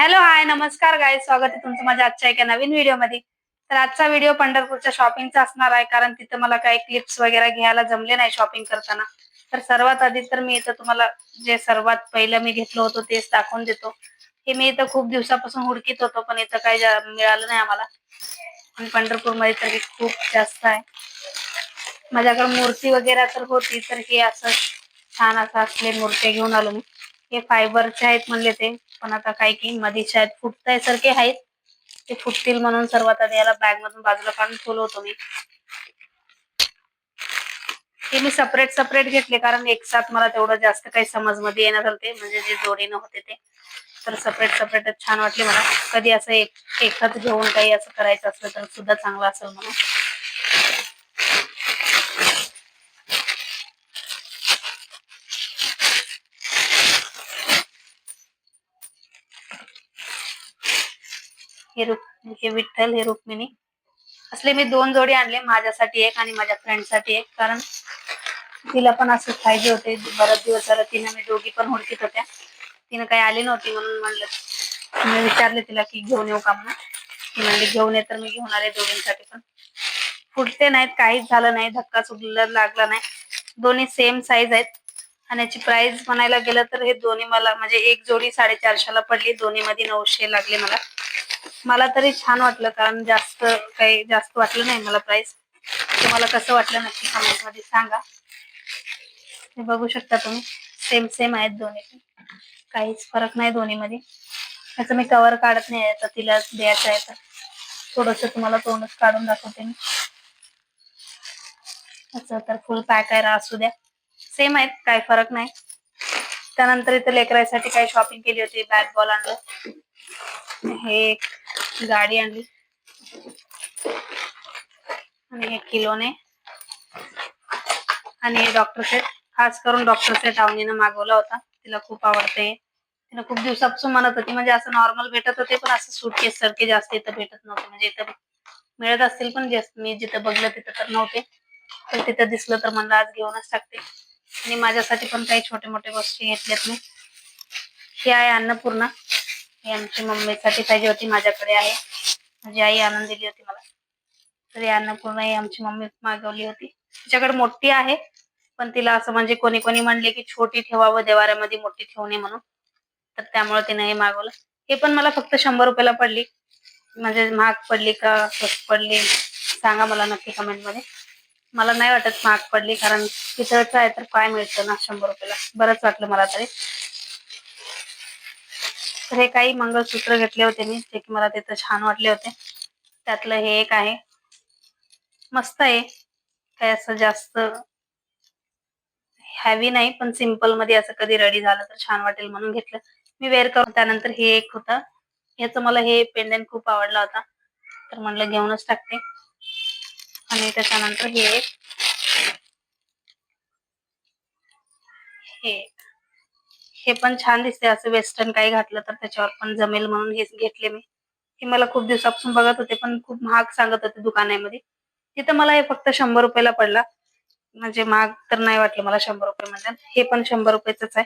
Hello hi नमस्कार गाय स्वागत आहे तुमचं माझ्या आजच्या एका नवीन व्हिडिओमध्ये तर आजचा व्हिडिओ पंढरपूरच्या शॉपिंगचा असणार आहे कारण तिथं मला काही क्लिप्स वगैरे घ्यायला जमले नाही शॉपिंग करताना. तर सर्वात आधी तर मी इथं तुम्हाला जे सर्वात पहिलं मी घेतलं होतं तेच दाखवून देतो. हे मी इथं खूप दिवसापासून हुडकीत होतो पण इथं काही मिळालं नाही आम्हाला. आणि पंढरपूरमध्ये तर हे खूप जास्त आहे. माझ्याकडे मूर्ती वगैरे तर होती तर हे असं छान असं असले मूर्ती घेऊन आलो मी. हे फायबरचे आहेत म्हणले ते. पण आता काही की मध्ये शायद फुटताय सारखे आहेत. ते फुटतील म्हणून सर्वात आधी याला बॅग मधून बाजूला काढून ठेवलं होतो मी. ते मी सेपरेट सेपरेट घेतले. कारण एक साथ मला तेवढं जास्त काही समजमध्ये येणार होते म्हणजे जे जोडीनं होते ते. तर सेपरेट सेपरेटच छान वाटले मला. कधी असं एक एकच घेऊन काही असं करायचं असलं तर सुद्धा चांगलं असेल म्हणून. हे रुक हे विठ्ठल हे रुक्मिणी. असले मी दोन जोडी आणले माझ्यासाठी एक आणि माझ्या फ्रेंडसाठी एक. कारण तिला पण असं पाहिजे होते. बरेच दिवस झालं तिने मी दोघी पण हुडकीत होत्या. तिने काही आली नव्हती म्हणून म्हणलं मी विचारले तिला की घेऊन येऊ का म्हणून. ती म्हणली घेऊन ये तर मी घेऊन आले दोघींसाठी पण. फुटते नाहीत काहीच झालं नाही धक्का चुकला लागला नाही. दोन्ही सेम साईज आहेत. आणि याची प्राइस म्हणायला गेलं तर हे दोन्ही मला म्हणजे एक जोडी साडेचारशेला पडली दोन्ही मध्ये नऊशे लागले मला. मला तरी छान वाटलं कारण जास्त काही जास्त वाटलं नाही मला प्राइस तुम्हाला कसं वाटलं नक्की कमेंटमध्ये सांगा. हे बघू शकता तुम्ही. सेम सेम आहेत दोन्ही काहीच फरक नाही दोन्ही मध्ये त्याचं मी कव्हर काढत नाही तर तिला द्यायचं आहे तर. थोडस तुम्हाला तोंडच काढून दाखवते मी. असं तर फुल पॅक आहे असू द्या. सेम आहेत काय फरक नाही. त्यानंतर इथे लेकरासाठी काही शॉपिंग केली होती बॅट बॉल आणलं. हे एक गाडी आणली. आणि हे किलोने. आणि हे डॉक्टर सेट खास करून डॉक्टर सेट आवनीनं मागवला होता. तिला खूप आवडते. तिला खूप दिवसापासून म्हणत होती. म्हणजे असं नॉर्मल भेटत होते पण असं सुटकेस सारखे जास्त इथं भेटत नव्हते. म्हणजे इथं मिळत असतील पण जास्त मी जिथं बघलं तिथं तर नव्हते. तर तिथं दिसलं तर मला आज घेऊनच टाकते. आणि माझ्यासाठी पण काही छोटे मोठे गोष्टी घेतल्यात मी. हे आहे अन्नपूर्णा. ही आमची मम्मीसाठी पाहिजे होती माझ्याकडे आहे. माझी आई आणून दिली होती मला. तर ही अन्नपूर्णा आमची मम्मी मागवली होती. तिच्याकडे मोठी आहे पण तिला असं म्हणजे कोणी कोणी म्हणले की छोटी ठेवावं देवाऱ्यामध्ये मोठी ठेवू नये म्हणून. तर त्यामुळे तिने हे मागवलं. हे पण मला फक्त शंभर रुपयाला पडली. म्हणजे महाग पडली का स्वस्त पडली सांगा मला नक्की कमेंटमध्ये मला नाही वाटत महाग पडली कारण तिथंच आहे तर काय मिळतं ना शंभर रुपयाला. बरंच वाटलं मला तरी. तर हे काही मंगळसूत्र घेतले होते मी. जे की मला तिथं छान वाटले होते. त्यातलं हे एक आहे. मस्त आहे. काय असं जास्त हॅवी नाही पण सिंपलमध्ये असं कधी रेडी झालं तर छान वाटेल म्हणून घेतलं. मी वेअर करून त्यानंतर हे एक होतं. याचं मला हे पेंडंट खूप आवडला होता. तर म्हणलं घेऊनच टाकते. आणि त्याच्यानंतर हे एक. हे हे पण छान दिसते असं वेस्टर्न काही घातलं तर त्याच्यावर पण जमेल म्हणून हे घेतले मी. हे मला खूप दिवसापासून बघत होते पण खूप महाग सांगत होते दुकानामध्ये. तिथं मला हे फक्त शंभर रुपयाला पडला. म्हणजे महाग तर नाही वाटलं मला शंभर रुपये म्हणजे हे पण शंभर रुपयाच आहे.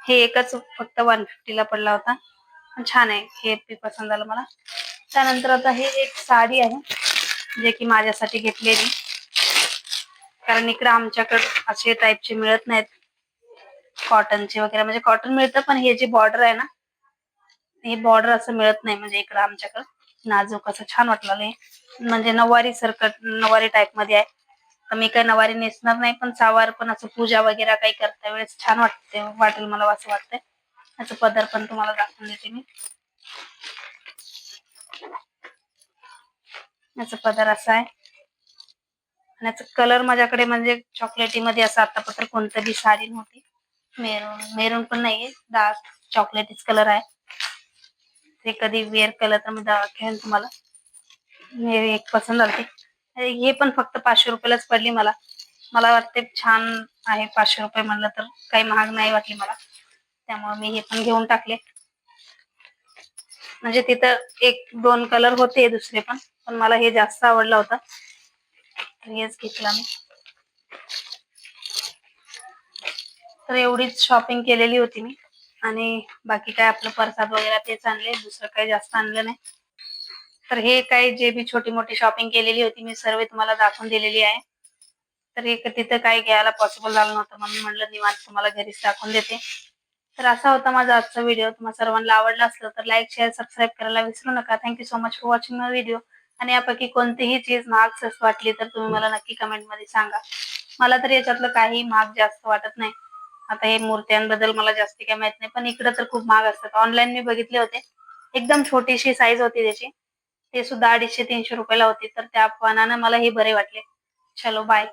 हे एकच फक्त वन फिफ्टीला पडला होता. पण छान आहे. हे पसंत आलं मला. त्यानंतर आता हे एक साडी आहे जे की माझ्यासाठी घेतलेली. कारण इकडे आमच्याकडे असे टाईपचे मिळत नाहीत. कॉटनचे वगैरे म्हणजे कॉटन मिळतं पण हे जे बॉर्डर आहे ना हे बॉर्डर असं मिळत नाही म्हणजे इकडं आमच्याकडं. नाजूक असं छान वाटलं म्हणजे नऊवारी सरकट नऊवारी टाईपमध्ये आहे. तर मी काही नवारी नेसणार नाही पण सावार पण असं पूजा वगैरे काही करता वेळेस छान वाटते वाटेल मला असं वाटतंय. याचं पदर पण तुम्हाला दाखवून देते मी. याचं पदर असा आहे. आणि याचा कलर माझ्याकडे म्हणजे चॉकलेटी मध्ये असं आतापत्र कोणतं बी साडी नव्हती. मेरून मेरून पण नाहीये. डार्क चॉकलेटीच कलर आहे. ते कधी वेअर केलं तर मी दाखवेन तुम्हाला. हे एक पसंत आलते. हे पण फक्त पाचशे रुपयालाच पडली मला. मला वाटते छान आहे पाचशे रुपये म्हणलं तर. काही महाग नाही वाटली मला. त्यामुळे मी हे पण घेऊन टाकले. म्हणजे तिथं एक दोन कलर होते दुसरे पण. पण मला हे जास्त आवडला होता. हेच घेतला मी. तर एवढीच शॉपिंग केलेली होती मी. आणि बाकी काय आपलं प्रसाद वगैरे तेच आणले दुसरं काही जास्त आणलं नाही. तर हे काही जे बी छोटी मोठी शॉपिंग केलेली होती मी सर्व तुम्हाला दाखवून दिलेली आहे. तर हे तिथं काही घ्यायला पॉसिबल झालं नव्हतं म्हणून म्हणलं निवांत तुम्हाला घरीच दाखवून देते. तर असा होता माझा आजचा व्हिडिओ तुम्हाला सर्वांना आवडला असलं तर लाईक शेअर सबस्क्राईब करायला विसरू नका. Thank you so much for watching my video आणि यापैकी कोणतीही चीज महाग वाटली तर तुम्ही मला नक्की कमेंटमध्ये सांगा. मला तर याच्यातलं काही महाग जास्त वाटत नाही. आता हे मूर्त्यांबद्दल मला जास्त काही माहीत नाही पण इकडे तर खूप महाग असतात. ऑनलाईन मी बघितले होते. एकदम छोटीशी साईज होती त्याची. ते सुद्धा अडीचशे तीनशे रुपयाला होती. तर त्या पानानं मला हे बरे वाटले. चलो बाय